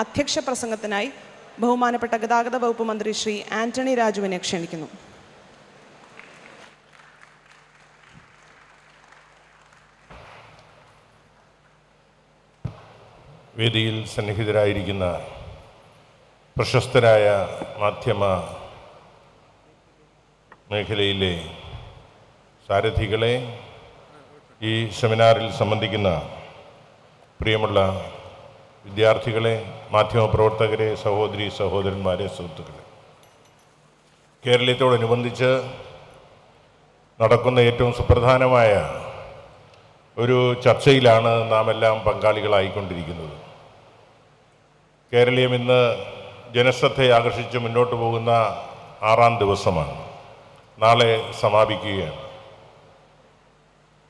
അധ്യക്ഷ പ്രസംഗത്തിനായി ബഹുമാനപ്പെട്ട ഗതാഗത വകുപ്പ് മന്ത്രി ശ്രീ ആന്റണി രാജുവിനെ ക്ഷണിക്കുന്നു. വേദിയിൽ സന്നിഹിതരായിരിക്കുന്ന പ്രശസ്തരായ മാധ്യമ മേഖലയിലെ സാരഥികളെ ഈ സെമിനാറിൽ സംബന്ധിക്കുന്ന പ്രിയമുള്ള വിദ്യാർത്ഥികളെ മാധ്യമപ്രവർത്തകരെ സഹോദരി സഹോദരന്മാരെ സുഹൃത്തുക്കളെ. കേരളത്തോടനുബന്ധിച്ച് നടക്കുന്ന ഏറ്റവും സുപ്രധാനമായ ഒരു ചർച്ചയിലാണ് നാം എല്ലാം പങ്കാളികളായിക്കൊണ്ടിരിക്കുന്നത്. കേരളീയം ഇന്ന് ജനശ്രദ്ധയെ ആകർഷിച്ച് മുന്നോട്ട് പോകുന്ന ആറാം ദിവസമാണ്. നാളെ സമാപിക്കുകയാണ്.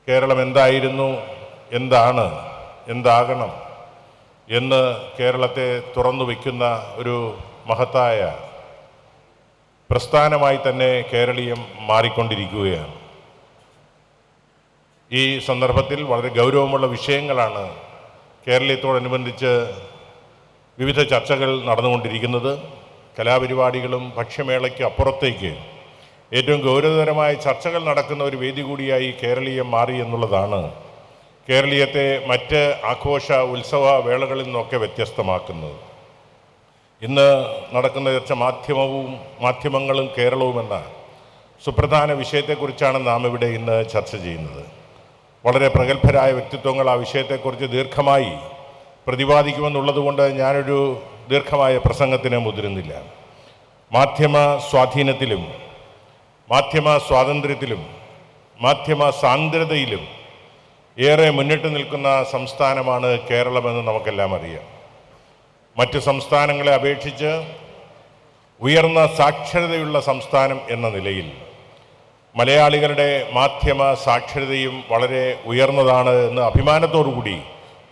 കേരളം എന്തായിരുന്നു എന്താണ് എന്താകണം എന്ന് കേരളത്തെ തുറന്നു വയ്ക്കുന്ന ഒരു മഹത്തായ പ്രസ്ഥാനമായി തന്നെ കേരളീയം മാറിക്കൊണ്ടിരിക്കുകയാണ്. ഈ സന്ദർഭത്തിൽ വളരെ ഗൗരവമുള്ള വിഷയങ്ങളാണ് കേരളീയത്തോടനുബന്ധിച്ച് വിവിധ ചർച്ചകൾ നടന്നുകൊണ്ടിരിക്കുന്നത്. കലാപരിപാടികളും ഭക്ഷ്യമേളയ്ക്ക് അപ്പുറത്തേക്ക് ഏറ്റവും ഗൗരവതരമായ ചർച്ചകൾ നടക്കുന്ന ഒരു വേദി കൂടിയായി കേരളീയം മാറി എന്നുള്ളതാണ് കേരളീയത്തെ മറ്റ് ആഘോഷ ഉത്സവ വേളകളിൽ നിന്നൊക്കെ വ്യത്യസ്തമാക്കുന്നത്. ഇന്ന് നടക്കുന്ന ചർച്ച മാധ്യമവും മാധ്യമങ്ങളും കേരളവും എന്ന സുപ്രധാന വിഷയത്തെക്കുറിച്ചാണ് നാം ഇവിടെ ഇന്ന് ചർച്ച ചെയ്യുന്നത്. വളരെ പ്രഗത്ഭരായ വ്യക്തിത്വങ്ങൾ ആ വിഷയത്തെക്കുറിച്ച് ദീർഘമായി പ്രതിപാദിക്കുമെന്നുള്ളതുകൊണ്ട് ഞാനൊരു ദീർഘമായ പ്രസംഗത്തിന് മുതിരുന്നില്ല. മാധ്യമ സ്വാധീനത്തിലും മാധ്യമ സ്വാതന്ത്ര്യത്തിലും മാധ്യമ സാന്ദ്രതയിലും ഏറെ മുന്നിട്ട് നിൽക്കുന്ന സംസ്ഥാനമാണ് കേരളമെന്ന് നമുക്കെല്ലാം അറിയാം. മറ്റ് സംസ്ഥാനങ്ങളെ അപേക്ഷിച്ച് ഉയർന്ന സാക്ഷരതയുള്ള സംസ്ഥാനം എന്ന നിലയിൽ മലയാളികളുടെ മാധ്യമ സാക്ഷരതയും വളരെ ഉയർന്നതാണ് എന്ന് അഭിമാനത്തോടുകൂടി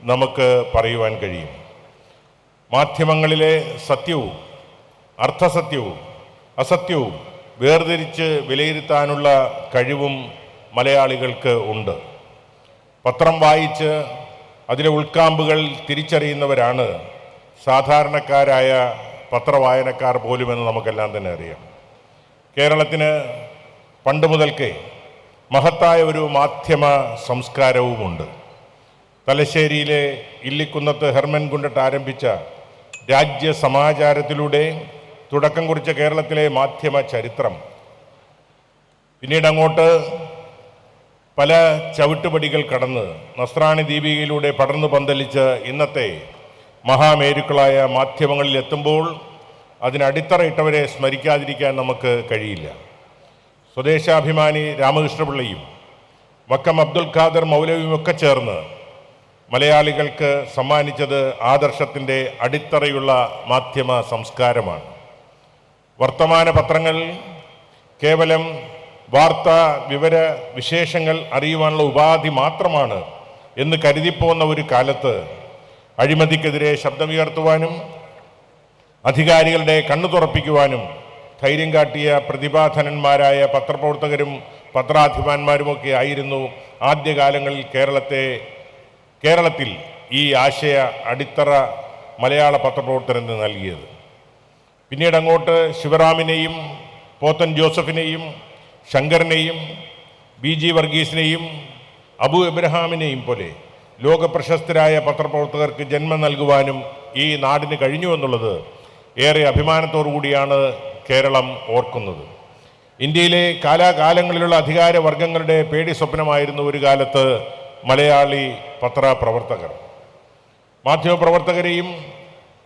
നമുക്ക് പറയുവാൻ കഴിയും. മാധ്യമങ്ങളിലെ സത്യവും അർത്ഥസത്യവും അസത്യവും വേർതിരിച്ച് വിലയിരുത്താനുള്ള കഴിവും മലയാളികൾക്ക് ഉണ്ട്. പത്രം വായിച്ച് അതിലെ ഉൾക്കാമ്പുകൾ തിരിച്ചറിയുന്നവരാണ് സാധാരണക്കാരായ പത്രവായനക്കാർ പോലുമെന്ന് നമുക്കെല്ലാം തന്നെ അറിയാം. കേരളത്തിന് പണ്ട് മുതൽക്കേ മഹത്തായ ഒരു മാധ്യമ സംസ്കാരവുമുണ്ട്. തലശ്ശേരിയിലെ ഇല്ലിക്കുന്നത്ത് ഹെർമൻ ഗുണ്ടട്ട് ആരംഭിച്ച രാജ്യ സമാചാരത്തിലൂടെ തുടക്കം കുറിച്ച കേരളത്തിലെ മാധ്യമ ചരിത്രം. പിന്നീട് അങ്ങോട്ട് പല ചവിട്ടുപടികൾ കടന്ന് നസ്രാണി ദീപികയിലൂടെ പടർന്നു പന്തലിച്ച് ഇന്നത്തെ മഹാമേരുക്കളായ മാധ്യമങ്ങളിൽ എത്തുമ്പോൾ അതിനടിത്തറയിട്ടവരെ സ്മരിക്കാതിരിക്കാൻ നമുക്ക് കഴിയില്ല. സ്വദേശാഭിമാനി രാമകൃഷ്ണപിള്ളയും വക്കം അബ്ദുൽ ഖാദർ മൗലവിയും ഒക്കെ ചേർന്ന് മലയാളികൾക്ക് സമ്മാനിച്ചത് ആദർശത്തിന്റെ അടിത്തറയുള്ള മാധ്യമ സംസ്കാരമാണ്. വർത്തമാന പത്രങ്ങൾ കേവലം വാർത്താ വിവര വിശേഷങ്ങൾ അറിയുവാനുള്ള ഉപാധി മാത്രമാണ് എന്ന് കരുതിപ്പോന്ന ഒരു കാലത്ത് അഴിമതിക്കെതിരെ ശബ്ദമുയർത്തുവാനും അധികാരികളുടെ കണ്ണു തുറപ്പിക്കുവാനും ധൈര്യം കാട്ടിയ പ്രതിഭാധനന്മാരായ പത്രപ്രവർത്തകരും പത്രാധിപന്മാരുമൊക്കെ ആയിരുന്നു ആദ്യകാലങ്ങളിൽ കേരളത്തെ കേരളത്തിൽ ഈ ആശയ അടിത്തറ മലയാള പത്രപ്രവർത്തനത്തിന് നൽകിയത്. പിന്നീട് അങ്ങോട്ട് ശിവറാമിനെയും പോത്തൻ ജോസഫിനെയും ശങ്കരനെയും ബി ജി വർഗീസിനെയും അബു എബ്രഹാമിനെയും പോലെ ലോകപ്രശസ്തരായ പത്രപ്രവർത്തകർക്ക് ജന്മം നൽകുവാനും ഈ നാടിന് കഴിഞ്ഞു എന്നുള്ളത് ഏറെ അഭിമാനത്തോടു കൂടിയാണ് കേരളം ഓർക്കുന്നത്. ഇന്ത്യയിലെ കാലാകാലങ്ങളിലുള്ള അധികാര വർഗങ്ങളുടെ പേടി സ്വപ്നമായിരുന്നു ഒരു കാലത്ത് മലയാളി പത്രപ്രവർത്തകർ. മാധ്യമപ്രവർത്തകരെയും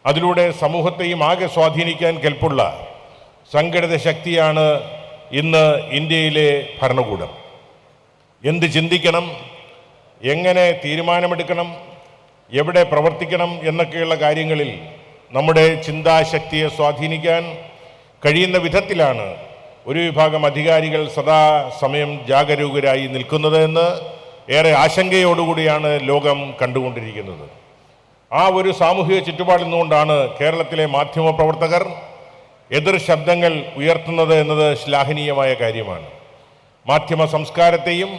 അതിലൂടെ സമൂഹത്തെയും ആകെ സ്വാധീനിക്കാൻ കെൽപ്പുള്ള സംഘടിത ശക്തിയാണ് ഇന്ന് ഇന്ത്യയിലെ ഭരണകൂടം. എന്ത് ചിന്തിക്കണം? എങ്ങനെ തീരുമാനമെടുക്കണം? എവിടെ പ്രവർത്തിക്കണം? എന്നൊക്കെയുള്ള കാര്യങ്ങളിൽ നമ്മുടെ ചിന്താശക്തിയെ സ്വാധീനിക്കാൻ കഴിയുന്ന വിധത്തിലാണ് ഒരു വിഭാഗം അധികാരികൾ സദാ സമയം ജാഗരൂകരായി നിൽക്കുന്നതെന്ന് ഏറെ ആശങ്കയോടുകൂടിയാണ് ലോകം കണ്ടുകൊണ്ടിരിക്കുന്നത്. ആ ഒരു സാമൂഹിക ചുറ്റുപാടിൽ നിന്നുകൊണ്ടാണ് കേരളത്തിലെ മാധ്യമപ്രവർത്തകർ എതിർ ശബ്ദങ്ങൾ ഉയർത്തുന്നത് എന്നത് ശ്ലാഘനീയമായ കാര്യമാണ്. മാധ്യമ സംസ്കാരത്തെയും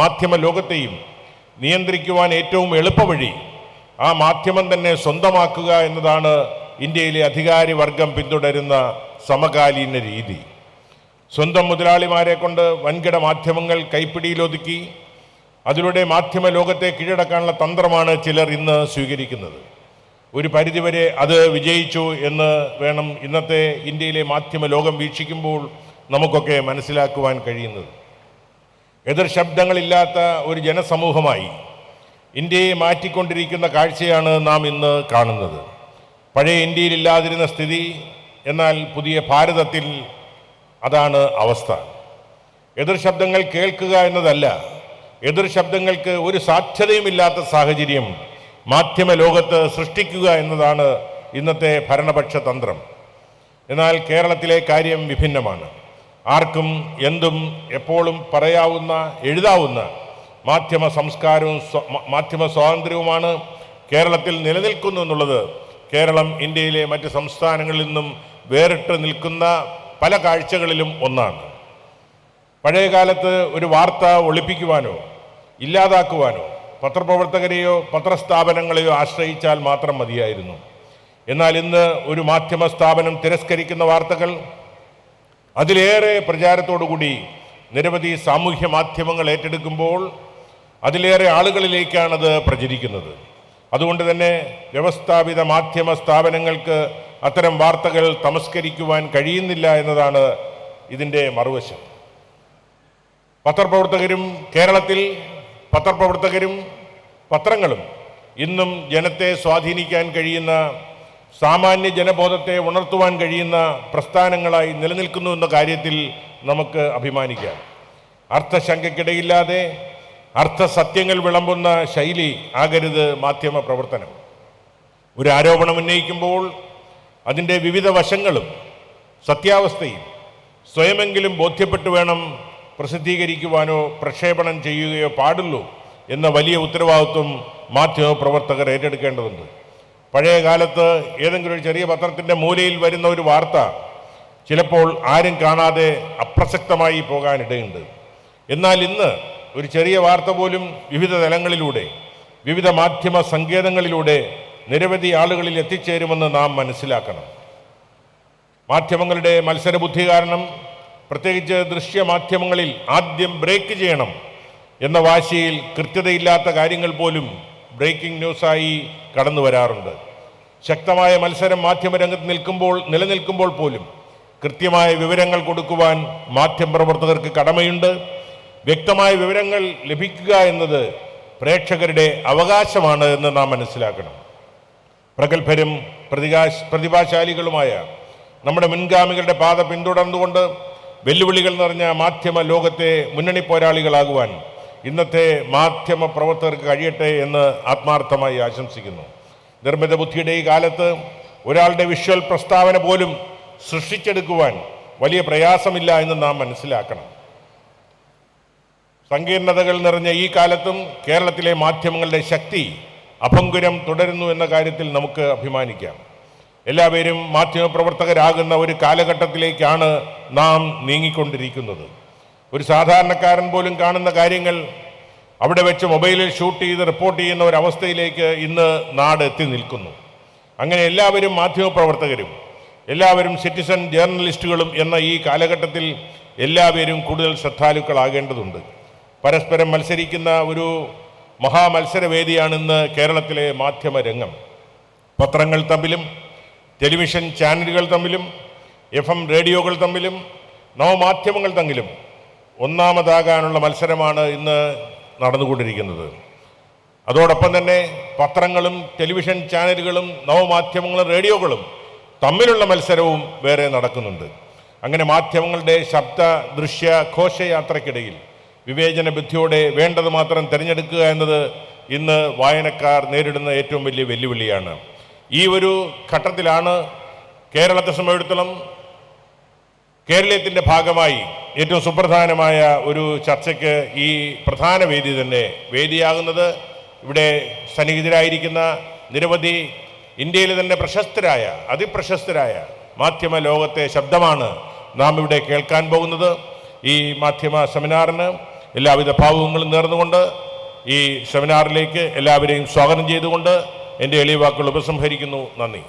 മാധ്യമ ലോകത്തെയും നിയന്ത്രിക്കുവാൻ ഏറ്റവും എളുപ്പവഴി ആ മാധ്യമം തന്നെ സ്വന്തമാക്കുക എന്നതാണ് ഇന്ത്യയിലെ അധികാരി വർഗം പിന്തുടരുന്ന സമകാലീന രീതി. സ്വന്തം മുതലാളിമാരെ കൊണ്ട് വൻകിട മാധ്യമങ്ങൾ കൈപ്പിടിയിലൊതുക്കി അതിലൂടെ മാധ്യമ ലോകത്തെ കീഴടക്കാനുള്ള തന്ത്രമാണ് ചിലർ ഇന്ന് സ്വീകരിക്കുന്നത്. ഒരു പരിധിവരെ അത് വിജയിച്ചു എന്ന് വേണം ഇന്നത്തെ ഇന്ത്യയിലെ മാധ്യമ ലോകം വീക്ഷിക്കുമ്പോൾ നമുക്കൊക്കെ മനസ്സിലാക്കുവാൻ കഴിയുന്നത്. എതിർ ശബ്ദങ്ങളില്ലാത്ത ഒരു ജനസമൂഹമായി ഇന്ത്യയെ മാറ്റിക്കൊണ്ടിരിക്കുന്ന കാഴ്ചയാണ് നാം ഇന്ന് കാണുന്നത്. പഴയ ഇന്ത്യയിലില്ലാതിരുന്ന സ്ഥിതി എന്നാൽ പുതിയ ഭാരതത്തിൽ അതാണ് അവസ്ഥ. എതിർ ശബ്ദങ്ങൾ കേൾക്കുക എന്നതല്ല എതിർ ശബ്ദങ്ങൾക്ക് ഒരു സാധ്യതയുമില്ലാത്ത സാഹചര്യം മാധ്യമ ലോകത്ത് സൃഷ്ടിക്കുക എന്നതാണ് ഇന്നത്തെ ഭരണപക്ഷ തന്ത്രം. എന്നാൽ കേരളത്തിലെ കാര്യം വിഭിന്നമാണ്. ആർക്കും എന്തും എപ്പോഴും പറയാവുന്ന എഴുതാവുന്ന മാധ്യമ സംസ്കാരവും മാധ്യമ സ്വാതന്ത്ര്യവുമാണ് കേരളത്തിൽ നിലനിൽക്കുന്നു എന്നുള്ളത് കേരളം ഇന്ത്യയിലെ മറ്റ് സംസ്ഥാനങ്ങളിൽ നിന്നും വേറിട്ട് നിൽക്കുന്ന പല കാഴ്ചകളിലും ഒന്നാണ്. പഴയകാലത്ത് ഒരു വാർത്ത ഒളിപ്പിക്കുവാനോ ഇല്ലാതാക്കുവാനോ പത്രപ്രവർത്തകരെയോ പത്രസ്ഥാപനങ്ങളെയോ ആശ്രയിച്ചാൽ മാത്രം മതിയായിരുന്നു. എന്നാൽ ഇന്ന് ഒരു മാധ്യമ സ്ഥാപനം തിരസ്കരിക്കുന്ന വാർത്തകൾ അതിലേറെ പ്രചാരത്തോടുകൂടി നിരവധി സാമൂഹ്യ മാധ്യമങ്ങൾ ഏറ്റെടുക്കുമ്പോൾ അതിലേറെ ആളുകളിലേക്കാണത് പ്രചരിക്കുന്നത്. അതുകൊണ്ട് തന്നെ വ്യവസ്ഥാപിത മാധ്യമ സ്ഥാപനങ്ങൾക്ക് അത്തരം വാർത്തകൾ തമസ്കരിക്കുവാൻ കഴിയുന്നില്ല എന്നതാണ് ഇതിന്റെ മറുവശം. പത്രപ്രവർത്തകരും കേരളത്തിൽ പത്രപ്രവർത്തകരും പത്രങ്ങളും ഇന്നും ജനത്തെ സ്വാധീനിക്കാൻ കഴിയുന്ന സാമാന്യ ജനബോധത്തെ ഉണർത്തുവാൻ കഴിയുന്ന പ്രസ്ഥാനങ്ങളായി നിലനിൽക്കുന്നു എന്ന കാര്യത്തിൽ നമുക്ക് അഭിമാനിക്കാം. അർത്ഥശങ്കയ്ക്കിടയില്ലാതെ അർത്ഥസത്യങ്ങൾ വിളമ്പുന്ന ശൈലി ആകരുത് മാധ്യമ പ്രവർത്തനം. ഒരു ആരോപണം ഉന്നയിക്കുമ്പോൾ അതിന്റെ വിവിധ വശങ്ങളും സത്യാവസ്ഥയും സ്വയമെങ്കിലും ബോധ്യപ്പെട്ടു വേണം പ്രസിദ്ധീകരിക്കുവാനോ പ്രക്ഷേപണം ചെയ്യുകയോ പാടുള്ളൂ എന്ന വലിയ ഉത്തരവാദിത്വം മാധ്യമ പ്രവർത്തകർ ഏറ്റെടുക്കേണ്ടതുണ്ട്. പഴയ കാലത്ത് ഏതെങ്കിലും ഒരു ചെറിയ പത്രത്തിന്റെ മൂലയിൽ വരുന്ന ഒരു വാർത്ത ചിലപ്പോൾ ആരും കാണാതെ അപ്രസക്തമായി പോകാനിടയുണ്ട്. എന്നാൽ ഇന്ന് ഒരു ചെറിയ വാർത്ത പോലും വിവിധ തലങ്ങളിലൂടെ വിവിധ മാധ്യമ സങ്കേതങ്ങളിലൂടെ നിരവധി ആളുകളിൽ എത്തിച്ചേരുമെന്ന് നാം മനസ്സിലാക്കണം. മാധ്യമങ്ങളുടെ മത്സരബുദ്ധി കാരണം പ്രത്യേകിച്ച് ദൃശ്യമാധ്യമങ്ങളിൽ ആദ്യം ബ്രേക്ക് ചെയ്യണം എന്ന വാശിയിൽ കൃത്യതയില്ലാത്ത കാര്യങ്ങൾ പോലും ബ്രേക്കിംഗ് ന്യൂസായി കടന്നു വരാറുണ്ട്. ശക്തമായ മത്സരം മാധ്യമരംഗത്ത് നിൽക്കുമ്പോൾ നിലനിൽക്കുമ്പോൾ പോലും കൃത്യമായ വിവരങ്ങൾ കൊടുക്കുവാൻ മാധ്യമപ്രവർത്തകർക്ക് കടമയുണ്ട്. വ്യക്തമായ വിവരങ്ങൾ ലഭിക്കുക എന്നത് പ്രേക്ഷകരുടെ അവകാശമാണ് എന്ന് നാം മനസ്സിലാക്കണം. പ്രഗത്ഭരും പ്രതികാശ് പ്രതിഭാശാലികളുമായ നമ്മുടെ മുൻഗാമികളുടെ പാത പിന്തുടർന്നുകൊണ്ട് വെല്ലുവിളികൾ നിറഞ്ഞ മാധ്യമ ലോകത്തെ മുന്നണി പോരാളികളാകുവാൻ ഇന്നത്തെ മാധ്യമ പ്രവർത്തകർക്ക് കഴിയട്ടെ എന്ന് ആത്മാർത്ഥമായി ആശംസിക്കുന്നു. നിർമ്മിത ബുദ്ധിയുടെ ഈ കാലത്ത് ഒരാളുടെ വിഷ്വൽ പ്രസ്താവന പോലും സൃഷ്ടിച്ചെടുക്കുവാൻ വലിയ പ്രയാസമില്ല എന്ന് നാം മനസ്സിലാക്കണം. സങ്കീർണതകൾ നിറഞ്ഞ ഈ കാലത്തും കേരളത്തിലെ മാധ്യമങ്ങളുടെ ശക്തി അഭങ്കുരം തുടരുന്നു എന്ന കാര്യത്തിൽ നമുക്ക് അഭിമാനിക്കാം. എല്ലാവരും മാധ്യമപ്രവർത്തകരാകുന്ന ഒരു കാലഘട്ടത്തിലേക്കാണ് നാം നീങ്ങിക്കൊണ്ടിരിക്കുന്നത്. ഒരു സാധാരണക്കാരൻ പോലും കാണുന്ന കാര്യങ്ങൾ അവിടെ വെച്ച് മൊബൈലിൽ ഷൂട്ട് ചെയ്ത് റിപ്പോർട്ട് ചെയ്യുന്ന ഒരു അവസ്ഥയിലേക്ക് ഇന്ന് നാട് എത്തി നിൽക്കുന്നു. അങ്ങനെ എല്ലാവരും മാധ്യമപ്രവർത്തകരും എല്ലാവരും സിറ്റിസൺ ജേർണലിസ്റ്റുകളും എന്ന ഈ കാലഘട്ടത്തിൽ എല്ലാവരും കൂടുതൽ ശ്രദ്ധാലുക്കളാകേണ്ടതുണ്ട്. പരസ്പരം മത്സരിക്കുന്ന ഒരു മഹാമത്സരവേദിയാണ് ഇന്ന് കേരളത്തിലെ മാധ്യമരംഗം. പത്രങ്ങൾ തമ്മിലും ടെലിവിഷൻ ചാനലുകൾ തമ്മിലും എഫ് എം റേഡിയോകൾ തമ്മിലും നവമാധ്യമങ്ങൾ തമ്മിലും ഒന്നാമതാകാനുള്ള മത്സരമാണ് ഇന്ന് നടന്നുകൊണ്ടിരിക്കുന്നത്. അതോടൊപ്പം തന്നെ പത്രങ്ങളും ടെലിവിഷൻ ചാനലുകളും നവമാധ്യമങ്ങളും റേഡിയോകളും തമ്മിലുള്ള മത്സരവും വേറെ നടക്കുന്നുണ്ട്. അങ്ങനെ മാധ്യമങ്ങളുടെ ശബ്ദ ദൃശ്യ ഘോഷയാത്രയ്ക്കിടയിൽ വിവേചന ബുദ്ധിയോടെ വേണ്ടത് മാത്രം തിരഞ്ഞെടുക്കുക എന്നത് ഇന്ന് വായനക്കാർ നേരിടുന്ന ഏറ്റവും വലിയ വെല്ലുവിളിയാണ്. ഈ ഒരു ഘട്ടത്തിലാണ് കേരളത്തെ സംബന്ധിച്ചിടത്തോളം കേരളീയത്തിന്റെ ഭാഗമായി ഏറ്റവും സുപ്രധാനമായ ഒരു ചർച്ചയ്ക്ക് ഈ പ്രധാന വേദി തന്നെ വേദിയാകുന്നത്. ഇവിടെ സന്നിഹിതരായിരിക്കുന്ന നിരവധി ഇന്ത്യയിലെ തന്നെ പ്രശസ്തരായ അതിപ്രശസ്തരായ മാധ്യമ ലോകത്തെ ശബ്ദമാണ് നാം ഇവിടെ കേൾക്കാൻ പോകുന്നത്. ഈ മാധ്യമ സെമിനാറിന് എല്ലാവിധ ഭാവുകങ്ങളും നേർന്നുകൊണ്ട് ഈ സെമിനാറിലേക്ക് എല്ലാവരെയും സ്വാഗതം ചെയ്തുകൊണ്ട് എന്റെ എളിയ വാക്കുകൾ ഉപസംഹരിക്കുന്നു. നന്ദി.